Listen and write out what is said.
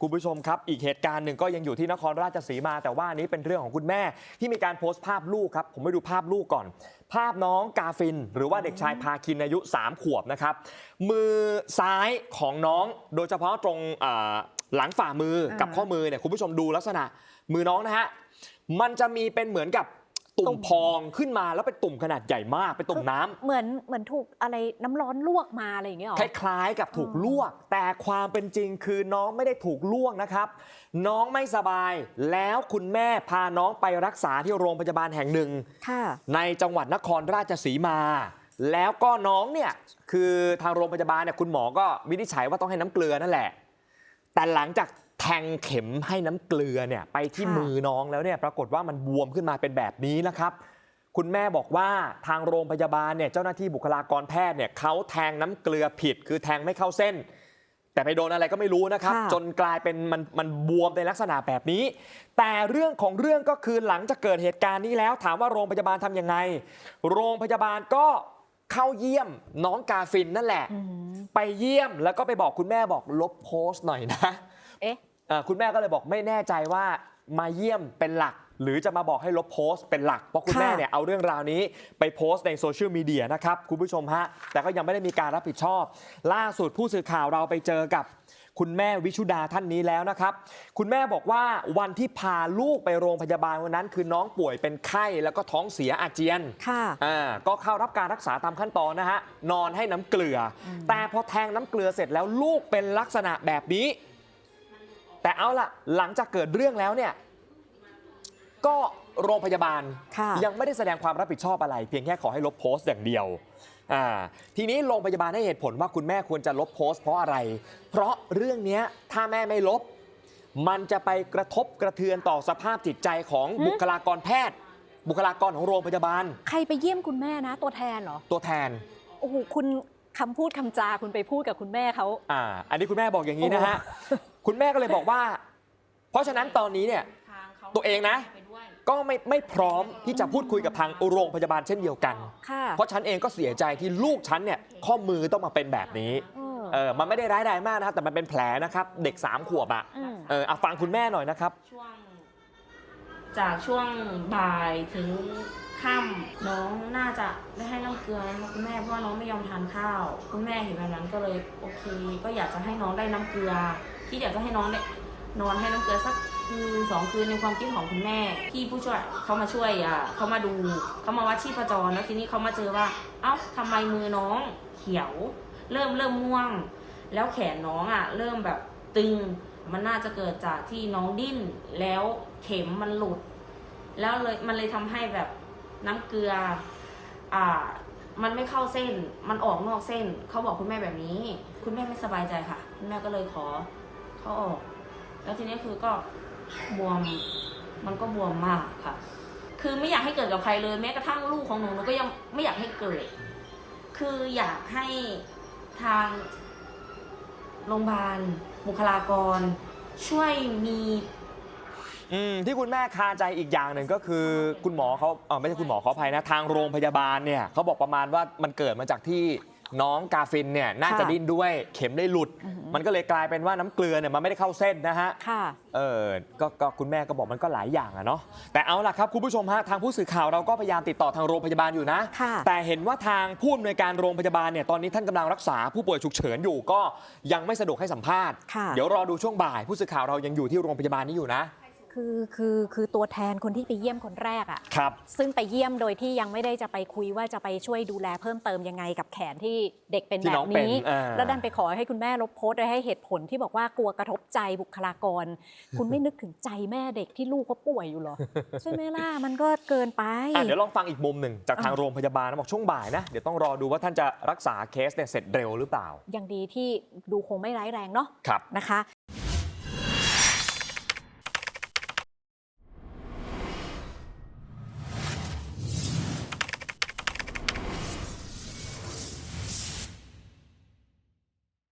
คุณผู้ชมครับ อีกเหตุการณ์หนึ่งก็ยังอยู่ที่นครราชสีมา แต่ว่านี้เป็นเรื่องของคุณแม่ ที่มีการโพสต์ภาพลูกครับ ผมไปดูภาพลูกก่อน ภาพน้องกาฟิน หรือว่าเด็กชายพาคินอายุ 3 ขวบนะครับ มือซ้ายของน้องโดยเฉพาะตรงหลังฝ่ามือกับข้อมือเนี่ยคุณผู้ชมดูลักษณะมือน้องนะฮะมันจะมีเป็นเหมือนกับ ตุ่ตุ่มมพองขึ้นมาแล้วเป็นตุ่มขนาดใหญ่มากเป็นตุ่มน้ำเหมือนเหมือนถูกอะไรน้ำร้อนลวกมาอะไรอย่างเงี้ยหรอคล้ายๆกับถูกอ๋อลวก แต่ความเป็นจริงคือน้องไม่ได้ถูกลวกนะครับ น้องไม่สบาย แล้วคุณแม่พาน้องไปรักษาที่โรงพยาบาลแห่งหนึ่งค่ะในจังหวัดนครราชสีมา แล้วก็น้องเนี่ยคือทางโรงพยาบาลเนี่ยคุณหมอก็วินิจฉัยว่าต้องให้น้ำเกลือนั่นแหละ แต่หลังจากแทงเข็มให้น้ำเกลือเนี่ยไปที่ค่ะ มือน้องแล้วเนี่ยปรากฏว่ามันบวมขึ้นมาเป็นแบบนี้นะครับ คุณแม่บอกว่าทางโรงพยาบาลเนี่ยเจ้าหน้าที่บุคลากรแพทย์เนี่ยเขาแทงน้ำเกลือผิด คือแทงไม่เข้าเส้น แต่ไปโดนอะไรก็ไม่รู้นะครับ ค่ะ จนกลายเป็นมันมันบวมในลักษณะแบบนี้ แต่เรื่องของเรื่องก็คือหลังจากเกิดเหตุการณ์นี้แล้ว ถามว่าโรงพยาบาลทำยังไง โรงพยาบาลก็เข้าเยี่ยมน้องกาฟินนั่นแหละอืมไปเยี่ยมแล้วก็ไปบอกคุณแม่บอกลบโพสต์หน่อยนะ เอ๊ะ เอ่อคุณแม่ก็เลยบอกไม่แน่ใจว่ามาเยี่ยมเป็นหลัก หรือจะมาบอกให้ลบโพสต์เป็นหลัก เพราะคุณค่ะ แม่เนี่ยเอาเรื่องราวนี้ไปโพสต์ในโซเชียลมีเดียนะครับคุณผู้ชมฮะ แต่ก็ยังไม่ได้มีการรับผิดชอบ ล่าสุดผู้สื่อข่าวเราไปเจอกับ คุณแม่วิชุดาท่านนี้แล้วนะครับ คุณแม่บอกว่าวันที่พาลูกไปโรงพยาบาลวันนั้น คือน้องป่วยเป็นไข้แล้วก็ท้องเสียอาเจียน ค่ะ อ่าก็เข้ารับการรักษาตามขั้นตอนนะฮะ นอนให้น้ำเกลืออมแต่พอแทงน้ำเกลือเสร็จแล้วลูกเป็นลักษณะแบบนี้ แต่เอาล่ะ หลังจากเกิดเรื่องแล้วเนี่ยก็โรงพยาบาลค่ะยังไม่ได้แสดงความรับผิดชอบอะไร เพียงแค่ขอให้ลบโพสต์อย่างเดียวอ่าทีนี้โรงพยาบาลให้เหตุผลว่าคุณแม่ควรจะลบโพสต์เพราะอะไร เพราะเรื่องเนี้ยถ้าแม่ไม่ลบ มันจะไปกระทบกระเทือนต่อสภาพจิตใจของหืมบุคลากรแพทย์ บุคลากรของโรงพยาบาล ใครไปเยี่ยมคุณแม่นะ ตัวแทนเหรอ ตัวแทน โอ้โหคุณคำพูดคำจาคุณไปพูดกับคุณแม่เขาอ่า อันนี้คุณแม่บอกอย่างนี้นะฮะ คุณแม่ก็เลยบอกว่า เพราะฉะนั้นตอนนี้เนี่ยตัวเองนะก็ไม่ไม่พร้อมที่จะพูดคุยกับทางโรงพยาบาลเช่นเดียวกัน ค่ะเพราะฉันเองก็เสียใจที่ลูกฉันเนี่ยข้อมือต้องมาเป็นแบบนี้เออเออมันไม่ได้ร้ายแรงมากนะครับแต่มันเป็นแผลนะครับ เด็กสามขวบอะอืม เออเอาฟังคุณแม่หน่อยนะครับ ช่วง จากช่วงบ่ายถึงค่ำน้องน่าจะได้ให้น้ำเกลือนะคะคุณแม่เพราะว่าน้องไม่ยอมทานข้าว คุณแม่เห็นแบบนั้นก็เลยโอเค ก็อยากจะให้น้องได้น้ำเกลือ ที่อยากจะให้น้องได้นอนให้น้ำเกลือสักคืนสองคืนในความคิดของคุณแม่พี่ผู้ช่วยเขามาช่วยอะเขามาดูเขามาวัดชีพจรแล้วทีนี้เขามาเจอว่า เอ้าทำไมมือน้องเขียว เริ่มเริ่มม่วง แล้วแขนน้องอะ เริ่มแบบตึงมันน่าจะเกิดจากที่น้องดิ้นแล้วเข็มมันหลุด แล้วเลยมันเลยทำให้แบบน้ำเกลืออ่ามันไม่เข้าเส้นมันออกนอกเส้นเขาบอกคุณแม่แบบนี้ คุณแม่ไม่สบายใจค่ะ คุณแม่ก็เลยขอ ขาออก แล้วทีนี้คือก็บวมมันก็บวมมากค่ะ คือไม่อยากให้เกิดกับใครเลย แม้กระทั่งลูกของหนูหนูก็ยังไม่อยากให้เกิด คืออยากให้ทางโรงพยาบาลบุคลากร ช่วยมีอืมที่คุณแม่คาใจอีกอย่างหนึ่งก็คือคุณหมอเขาเออไม่ใช่คุณหมอขออภัยนะ ทางโรงพยาบาลเนี่ยเขาบอกประมาณว่ามันเกิดมาจากที่ น้องกาฟินเนี่ยน่าจะค่ะดิ้นด้วยเข็มได้หลุดอือหือมันก็เลยกลายเป็นว่าน้ำเกลือเนี่ยมันไม่ได้เข้าเส้นนะฮะ ค่ะ เออก็ก็คุณแม่ก็บอกมันก็หลายอย่างอะเนาะ แต่เอาล่ะครับคุณผู้ชมฮะทางผู้สื่อข่าวเราก็พยายามติดต่อทางโรงพยาบาลอยู่นะ ค่ะ แต่เห็นว่าทางผู้อำนวยการโรงพยาบาลเนี่ยตอนนี้ท่านกำลังรักษาผู้ป่วยฉุกเฉินอยู่ก็ยังไม่สะดวกให้สัมภาษณ์ ค่ะ เดี๋ยวรอดูช่วงบ่าย ผู้สื่อข่าวเรายังอยู่ที่โรงพยาบาลนี้อยู่นะ คือคือคือตัวแทนคนที่ไปเยี่ยมคนแรกอะครับ ซึ่งไปเยี่ยมโดยที่ยังไม่ได้จะไปคุยว่าจะไปช่วยดูแลเพิ่มเติมยังไงกับแขนที่เด็กเป็นที่แบน้องบเป็นนี้ อ่า แล้วดันไปขอให้คุณแม่ลบโพสต์โดยให้เหตุผลที่บอกว่ากลัวกระทบใจบุคลากร คุณไม่นึกถึงใจแม่เด็กที่ลูกเขาป่วยอยู่เหรอ ใช่ไหมล่ะมันก็เกินไป อะเดี๋ยวลองฟังอีกมุมหนึ่งจากทางอะโรงพยาบาลนะบอกช่วงบ่ายนะ เดี๋ยวต้องรอดูว่าท่านจะรักษาเคสเนี่ยเสร็จเร็วหรือเปล่า ยังดีที่ดูคงไม่ร้ายแรงเนาะครับ นะคะ